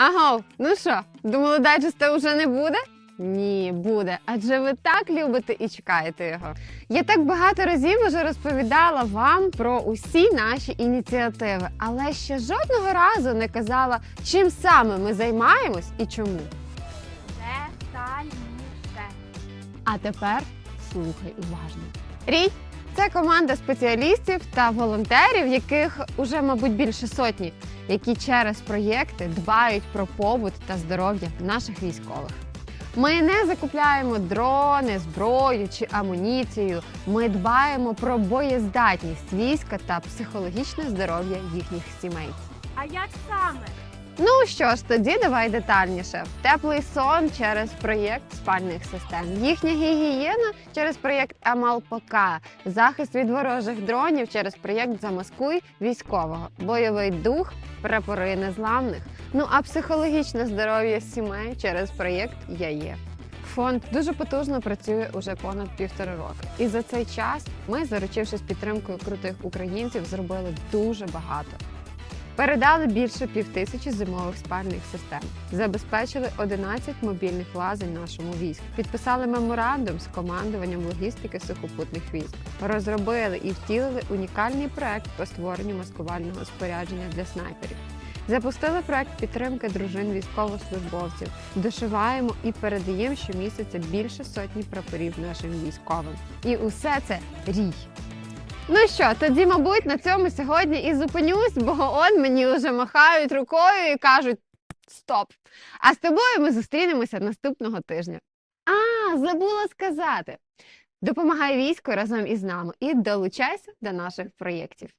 Аго, ну що, думали, дайджеста вже не буде? Ні, буде. Адже ви так любите і чекаєте його. Я так багато разів вже розповідала вам про усі наші ініціативи, але ще жодного разу не казала, чим саме ми займаємось і чому. Детальніше. А тепер слухай уважно. Рій це команда спеціалістів та волонтерів, яких уже, мабуть, більше сотні, які через проєкти дбають про побут та здоров'я наших військових. Ми не закупляємо дрони, зброю чи амуніцію. Ми дбаємо про боєздатність війська та психологічне здоров'я їхніх сімей. А як саме? Ну що ж, тоді давай детальніше. Теплий сон через проєкт спальних систем, їхня гігієна через проєкт МЛПК, захист від ворожих дронів через проєкт Замаскуй військового, бойовий дух, прапори незламних. Ну а психологічне здоров'я сімей через проєкт Я є. Фонд дуже потужно працює уже понад півтора роки. І за цей час ми, заручившись підтримкою крутих українців, зробили дуже багато. Передали більше півтисячі зимових спальних систем, забезпечили 11 мобільних лазень нашому війську, підписали меморандум з командуванням логістики сухопутних військ, розробили і втілили унікальний проект по створенню маскувального спорядження для снайперів. Запустили проект підтримки дружин військовослужбовців, дошиваємо і передаємо щомісяця більше сотні прапорів нашим військовим. І усе це рій. Ну що, тоді, мабуть, на цьому сьогодні і зупинюсь, бо он мені вже махають рукою і кажуть стоп. А з тобою ми зустрінемося наступного тижня. А, забула сказати. Допомагай війську разом із нами і долучайся до наших проєктів.